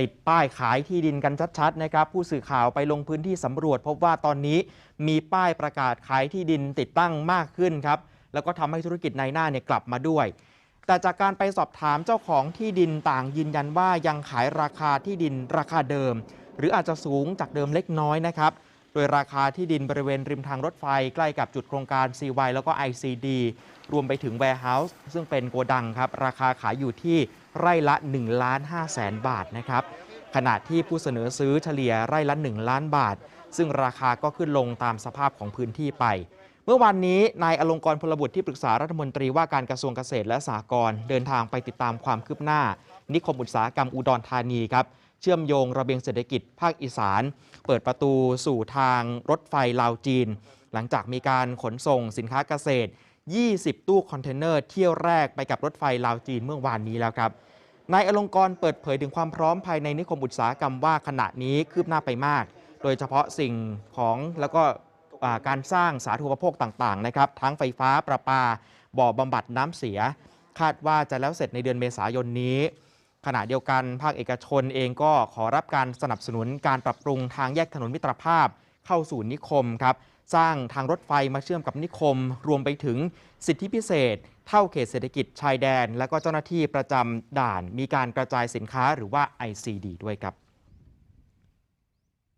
ติดป้ายขายที่ดินกันชัดๆนะครับผู้สื่อข่าวไปลงพื้นที่สำรวจ พบว่าตอนนี้มีป้ายประกาศขายที่ดินติดตั้งมากขึ้นครับแล้วก็ทำให้ธุรกิจในหน้าเนี่ยกลับมาด้วย แต่จากการไปสอบถามเจ้าของที่ดินต่างยืนยันว่ายังขายราคาที่ดินราคาเดิม หรืออาจจะสูงจากเดิมเล็กน้อยนะครับ โดยราคาที่ดินบริเวณริมทางรถไฟใกล้กับจุดโครงการ CY แล้วก็ ICD รวมไปถึง Warehouse ซึ่งเป็นโกดังครับ ราคาขายอยู่ที่ไร่ละ1ล้าน5แสนบาทนะครับขณะที่ผู้เสนอซื้อเฉลี่ยไร่ละ 1 ล้านบาท ซึ่งราคาก็ขึ้นลงตามสภาพของพื้นที่ไป เมื่อวานนี้นายอลงกรพลบุตรที่ปรึกษารัฐมนตรีว่าการกระทรวงเกษตรและสหกรณ์เดินทางไปติดตามความคืบหน้า นิคมอุตสาหกรรมอุดรธานีครับ เชื่อมโยงระเบียงเศรษฐกิจภาคอีสาน เปิดประตูสู่ทางรถไฟลาวจีน หลังจากมีการขนส่งสินค้าเกษตร 20 ตู้คอนเทนเนอร์เที่ยวแรกไปกับรถไฟลาวจีนเมื่อวานนี้แล้วครับนายอลงกรเปิดเผยถึงความพร้อมภายในนิคมอุตสาหกรรมว่าขณะนี้คืบหน้าไปมาก โดยเฉพาะสิ่งของแล้วก็การสร้างสาธารณูปโภคต่างๆนะครับทั้งไฟฟ้าประปา บ่อบำบัดน้ำเสีย คาดว่าจะแล้วเสร็จในเดือนเมษายนนี้ ขณะเดียวกันภาคเอกชนเองก็ขอรับการสนับสนุนการปรับปรุงทางแยกถนนมิตรภาพเข้าสู่นิคมครับ สร้างทางรถไฟมาเชื่อมกับนิคม รวมไปถึงสิทธิพิเศษ เท่าเขตเศรษฐกิจชายแดน และก็เจ้าหน้าที่ประจำด่านมีการกระจายสินค้าหรือว่า ICD ด้วยครับ